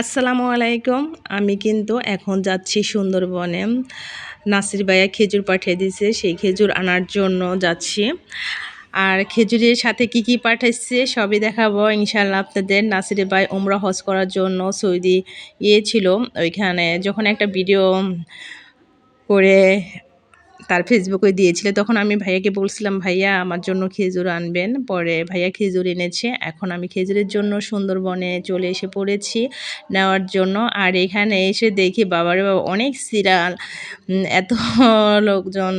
আসসালামু আলাইকুম। আমি কিন্তু এখন যাচ্ছি সুন্দরবনে। নাসির ভাইয়া খেজুর পাঠিয়ে দিয়েছে, সেই খেজুর আনার জন্য যাচ্ছি। আর খেজুরের সাথে কি কি পাঠাইছে সবই দেখাবো ইনশাল্লাহ আপনাদের। নাসির ভাই ওমরা হজ করার জন্য সৌদি ইয়ে ছিল, ওইখানে যখন একটা ভিডিও করে তার ফেসবুকে দিয়েছিল। তখন আমি ভাইয়াকে বলছিলাম, ভাইয়া, আমার জন্য খেজুর আনবেন। পরে ভাইয়া খেজুর এনেছে। এখন আমি খেজুরের জন্য সুন্দরবনে চলে এসে পড়েছি নেওয়ার জন্য। আর এখানে এসে দেখি বাবারে বাবা, অনেক সিরিয়াল। এত লোকজন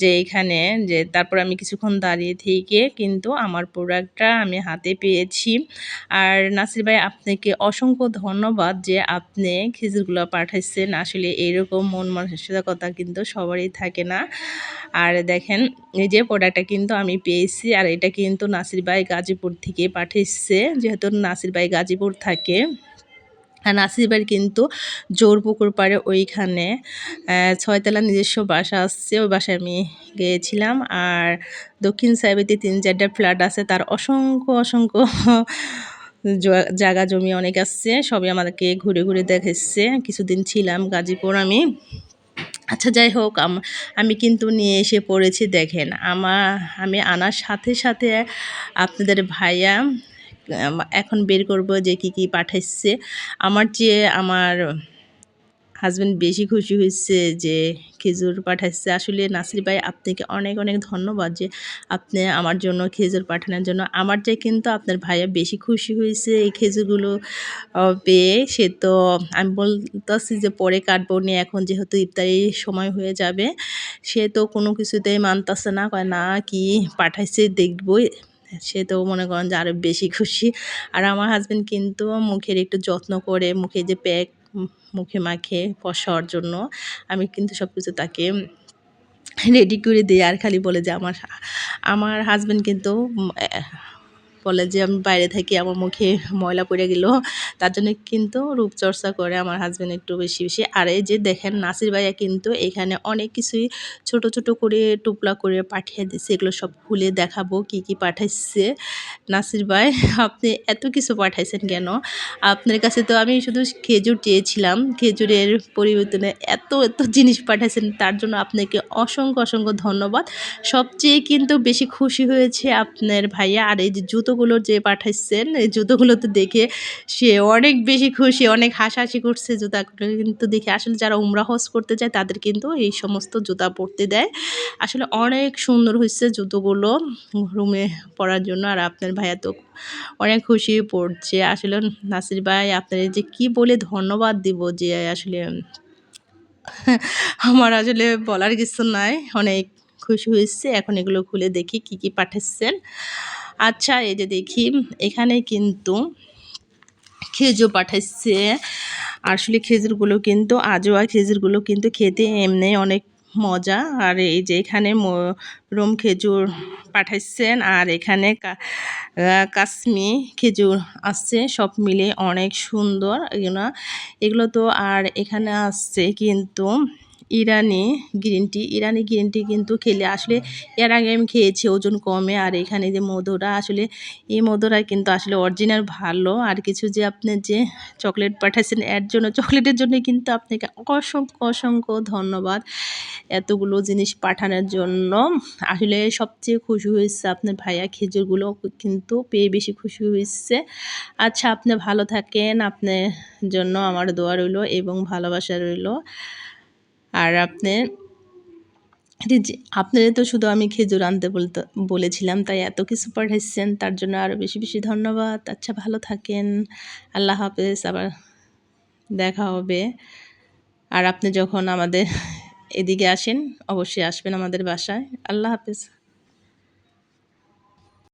যে এখানে, যে তারপর আমি কিছুক্ষণ দাঁড়িয়ে থেকে কিন্তু আমার প্রোডাক্টটা আমি হাতে পেয়েছি। আর নাসির ভাই, আপনাকে অসংখ্য ধন্যবাদ যে আপনি খেজুরগুলো পাঠাইছেন। আসলে এরকম মন মানসিকতা কিন্তু সবারই থাকে না। আর দেখেন, এই যে প্রোডাক্টটা কিন্তু আমি পেয়েছি আর এটা কিন্তু নাসির ভাই গাজীপুর থেকে পাঠিয়েছে। যেহেতু নাসির ভাই গাজীপুর থাকে আর নাসির বাড়ি কিন্তু জোর পুকুর পাড়ে ওইখানে ছয়তলা নিজস্ব বাসা আসছে, ওই বাসায় আমি গিয়েছিলাম। আর দক্ষিণ সাইবেতে তিন চারটা ফ্ল্যাট আছে, তার অসংখ্য অসংখ্য জায়গা, জমি অনেক আসছে, সবই আমাদেরকে ঘুরে ঘুরে দেখেছে। কিছুদিন ছিলাম গাজীপুর আমি। আচ্ছা যাই হোক, আমি কিন্তু নিয়ে এসে পড়েছি, দেখেন। আমার আমি আনার সাথে সাথে আপনাদের ভাইয়া এখন বের করব যে কি কি পাঠাইছে। আমার চেয়ে আমার হাজব্যান্ড বেশি খুশি হয়েছে যে খেজুর পাঠাচ্ছে আসলে নাসির ভাই, আপনাকে অনেক অনেক ধন্যবাদ যে আপনি আমার জন্য খেজুর পাঠানোর জন্য। আমার চেয়ে কিন্তু আপনার ভাইয়া বেশি খুশি হয়েছে এই খেজুরগুলো পেয়ে। সে তো আমি বলতেছি যে পরে কাটবো নিয়ে এখন যেহেতু ইফতারির সময় হয়ে যাবে। সে তো কোনো কিছুতেই মানতেছে না, কয় না কি পাঠাইছে দেখবই। সে তো মনে করেন যে আরও বেশি খুশি। আর আমার হাজব্যান্ড কিন্তু মুখের একটু যত্ন করে, মুখে যে প্যাক মুখে মাখে ফসার জন্য আমি কিন্তু সব কিছু তাকে রেডি করে দিই। আর খালি বলে যে আমার আমার হাজব্যান্ড কিন্তু বলে যে, আমি বাইরে থাকি আমার মুখে ময়লা পড়ে গেল। তার জন্য কিন্তু রূপচর্চা করে আমার হাজব্যান্ড একটু বেশি বেশি। আর এই যে দেখেন, নাসির ভাইয়া কিন্তু এখানে অনেক কিছুই ছোট ছোট করে, টুপলা করে পাঠিয়ে দিচ্ছে এগুলো সব খুলে দেখাবো কি কি পাঠাইছে। নাসির ভাই, আপনি এত কিছু পাঠাইছেন কেন? আপনার কাছে তো আমি শুধু খেজুর চেয়েছিলাম। খেজুরের পরিবর্তনে এত এত জিনিস পাঠাইছেন, তার জন্য আপনাকে অসংখ্য অসংখ্য ধন্যবাদ। সবচেয়ে কিন্তু বেশি খুশি হয়েছে আপনার ভাইয়া। আর এই যে জুতো জুতোগুলো যে পাঠাইছেন, এই জুতোগুলোতে দেখে সে অনেক বেশি খুশি, অনেক হাসাহাসি করছে জুতাগুলো। কিন্তু দেখে আসলে যারা উমরা হজ করতে যায়, তাদের কিন্তু এই সমস্ত জুতা পরতে দেয়। আসলে অনেক সুন্দর হয়েছে জুতোগুলো রুমে পরার জন্য। আর আপনার ভাইয়া তো অনেক খুশি পড়ছে। আসলে নাসির ভাই, আপনার যে কি বলে ধন্যবাদ দিব যে আসলে আমার আসলে বলার কিছু নাই। অনেক খুশি হয়েছে এখন এগুলো খুলে দেখি কি কি পাঠাচ্ছেন আচ্ছা এই যে দেখি, এখানে কিন্তু খেজুর পাঠাচ্ছে আসলে খেজুরগুলো কিন্তু, আজোয়া খেজুরগুলো কিন্তু খেতে এমনি অনেক মজা। আর এই যে এখানে রোম খেজুর পাঠাইছেন, আর এখানে কাশ্মী খেজুর আসছে, সব মিলে অনেক সুন্দর। এগুলো এগুলো তো আর এখানে আসছে কিন্তু ইরানি গ্রিন টি ইরানি গ্রিন টি কিন্তু খেলে আসলে এর আগে আমি খেয়েছি, ওজন কমে। আর এখানে যে মধুরা, আসলে এই মধুরা কিন্তু আসলে অরিজিনাল ভালো। আর কিছু যে আপনি যে চকলেট পাঠাচ্ছেন এর জন্য চকলেটের জন্য কিন্তু আপনাকে অসংখ্য অসংখ্য ধন্যবাদ এতগুলো জিনিস পাঠানোর জন্য। আসলে সবচেয়ে খুশি হয়েছে আপনার ভাইয়া, খেজুরগুলো কিন্তু পেয়ে বেশি খুশি হয়েছে। আচ্ছা আপনি ভালো থাকেন। আপনার জন্য আমার দোয়া রইল এবং ভালোবাসা রইল। আর আপনি আপনাদের তো শুধু আমি খেজুর আনতে বলতে, বলেছিলাম, তাই এত কিছু পাঠাইছেন, তার জন্য আরও বেশি বেশি ধন্যবাদ। আচ্ছা ভালো থাকেন। আল্লাহ হাফেজ, আবার দেখা হবে। আর আপনি যখন আমাদের এদিকে আসেন, অবশ্যই আসবেন আমাদের বাসায়। আল্লাহ হাফেজ।